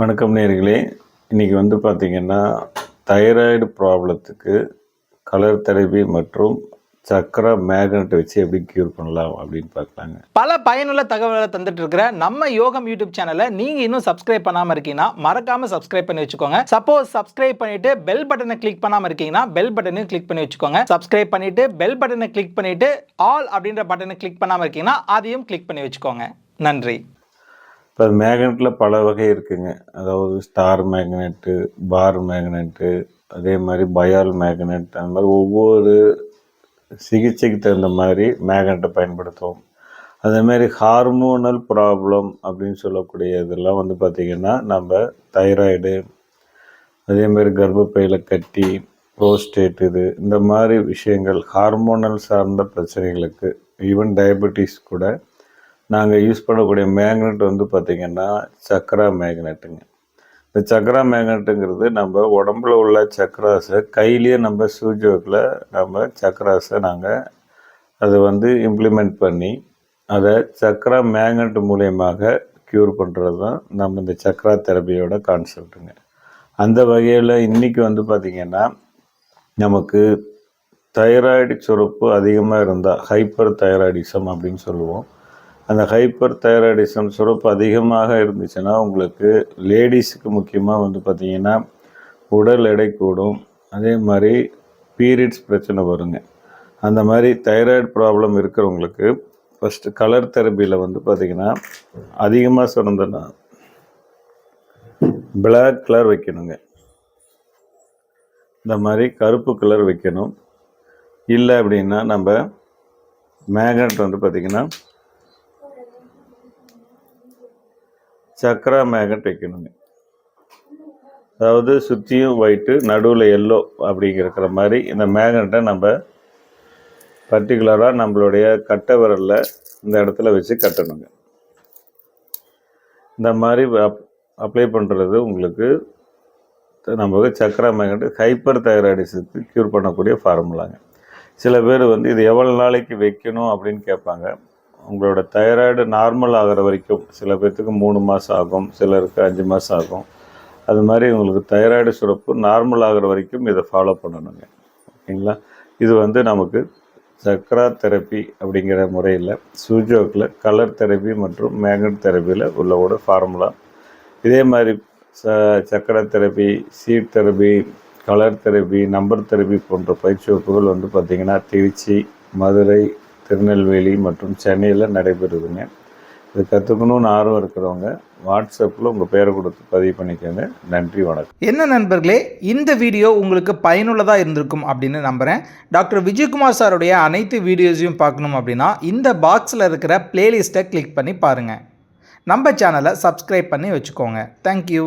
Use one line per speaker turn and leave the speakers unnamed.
வணக்கம் நேர்களே. இன்றைக்கி வந்து பார்த்திங்கன்னா தைராய்டு ப்ராப்ளத்துக்கு கலர் தெரபி மற்றும் சக்கரை மேக்னெட் வச்சு எப்படி க்யூர் பண்ணலாம் அப்படின்னு பார்க்கலாங்க.
பல பயனுள்ள தகவல்களை தந்துட்டு இருக்கிற நம்ம யோகம் யூடியூப் சேனலை நீங்க இன்னும் சப்ஸ்கிரைப் பண்ணாம இருக்கீங்கன்னா மறக்காம சப்ஸ்கிரைப் பண்ணி வச்சுக்கோங்க. சப்போஸ் சப்ஸ்கிரைப் பண்ணிட்டு பெல் பட்டனை கிளிக் பண்ணாம இருக்கீங்கன்னா பெல் பட்டனையும் கிளிக் பண்ணி வச்சுக்கோங்க. சப்ஸ்கிரைப் பண்ணிட்டு பெல் பட்டனை கிளிக் பண்ணிட்டு ஆல் அப்படின்ற பட்டனை கிளிக் பண்ணாம இருக்கீங்கன்னா அதையும் கிளிக் பண்ணி வச்சுக்கோங்க. நன்றி.
இப்போ மேக்னெட்டில் பல வகை இருக்குங்க. அதாவது ஸ்டார் மேக்னெட்டு பார் மேக்னெட்டு அதே மாதிரி பயால் மேக்னெட் அந்த மாதிரி ஒவ்வொரு சிகிச்சைக்கு தகுந்த மாதிரி மேக்னெட்டை பயன்படுத்துவோம். அதேமாரி ஹார்மோனல் ப்ராப்ளம் அப்படின்னு சொல்லக்கூடிய இதெல்லாம் வந்து பார்த்திங்கன்னா நம்ம தைராய்டு அதே மாதிரி கர்ப்பப்பையில் கட்டி ப்ரோஸ்டேட் இது இந்த மாதிரி விஷயங்கள் ஹார்மோனல் சார்ந்த பிரச்சனைகளுக்கு ஈவன் டயபெட்டிஸ் கூட நாங்கள் யூஸ் பண்ணக்கூடிய மேக்னெட் வந்து பார்த்திங்கன்னா சக்கரா மேக்னெட்டுங்க இந்த சக்கரா மேக்னெட்டுங்கிறது நம்ம உடம்புல உள்ள சக்கராஸை கையிலேயே நம்ம சூஜோக்கில் நம்ம சக்கராஸை நாங்கள் அதை வந்து இம்ப்ளிமெண்ட் பண்ணி அதை சக்கரா மேக்னெட் மூலியமாக க்யூர் பண்ணுறது தான் நம்ம இந்த சக்கரா தெரப்பியோட கான்செப்ட்டுங்க அந்த வகையில் இன்றைக்கி வந்து பார்த்திங்கன்னா நமக்கு தைராய்டு சுரப்பு அதிகமாக இருந்தால் ஹைப்பர் தைராய்டிசம் அப்படின்னு சொல்லுவோம். அந்த ஹைப்பர் தைராய்டிசம் சுரப்பு அதிகமாக இருந்துச்சுன்னா உங்களுக்கு லேடிஸுக்கு முக்கியமாக வந்து பார்த்திங்கன்னா உடல் எடை கூடும். அதே மாதிரி பீரியட்ஸ் பிரச்சனை வருங்க. அந்த மாதிரி தைராய்டு ப்ராப்ளம் இருக்கிறவங்களுக்கு ஃபஸ்ட்டு கலர் தெரப்பியில் வந்து பார்த்திங்கன்னா அதிகமாக சுரந்தனா பிளாக் கலர் வைக்கணுங்க. இந்த மாதிரி கருப்பு கலர் வைக்கணும். இல்லை அப்படின்னா நம்ம மேக்னட் வந்து பார்த்திங்கன்னா சக்கரா மேகன் வைக்கணுங்க. அதாவது சுற்றியும் ஒயிட்டு நடுவில் எல்லோ அப்படிங்கிற மாதிரி இந்த மேகனட்டை நம்ம பர்டிகுலராக நம்மளுடைய கட்டை விரலில் இந்த இடத்துல வச்சு கட்டணுங்க. இந்த மாதிரி அப் அப்ளை பண்ணுறது உங்களுக்கு நமக்கு சக்கரா மேகன்ட்டு ஹைப்பர் தைராய்டிஸுக்கு க்யூர் பண்ணக்கூடிய ஃபார்முலாங்க சில பேர் வந்து இது எவ்வளோ நாளைக்கு வைக்கணும் அப்படின்னு கேட்பாங்க. உங்களோட தைராய்டு நார்மல் ஆகிற வரைக்கும் சில பேர்த்துக்கு மூணு மாதம் ஆகும் சிலருக்கு அஞ்சு மாதம் ஆகும். அது மாதிரி உங்களுக்கு தைராய்டு சுரப்பு நார்மல் ஆகிற வரைக்கும் இதை ஃபாலோ பண்ணணுங்க. ஓகேங்களா? இது வந்து நமக்கு சக்கரா தெரப்பி அப்படிங்கிற முறையில் சூஜோக்கில் கலர் தெரப்பி மற்றும் மேக்னட் தெரப்பியில் உள்ள ஃபார்முலா இதே மாதிரி ச chakra therapy seed therapy colour therapy number therapy போன்ற பயிற்சி வகுப்புகள் வந்து பார்த்திங்கன்னா திருச்சி மதுரை திருநெல்வேலி மற்றும் சென்னையில் நடைபெறுதுங்க. இது கற்றுக்கணும்னு ஆர்வம் இருக்கிறவங்க வாட்ஸ்அப்பில் உங்கள் பேரை கொடுத்து பதிவு பண்ணிக்கோங்க. நன்றி வணக்கம்.
என்ன நண்பர்களே இந்த வீடியோ உங்களுக்கு பயனுள்ளதாக இருந்திருக்கும் அப்படின்னு நம்புகிறேன் டாக்டர் விஜயகுமார் சாருடைய அனைத்து வீடியோஸையும் பார்க்கணும் அப்படின்னா இந்த பாக்ஸில் இருக்கிற பிளேலிஸ்ட்டை கிளிக் பண்ணி பாருங்கள் நம்ம சேனலை சப்ஸ்கிரைப் பண்ணி வச்சுக்கோங்க. தேங்க்யூ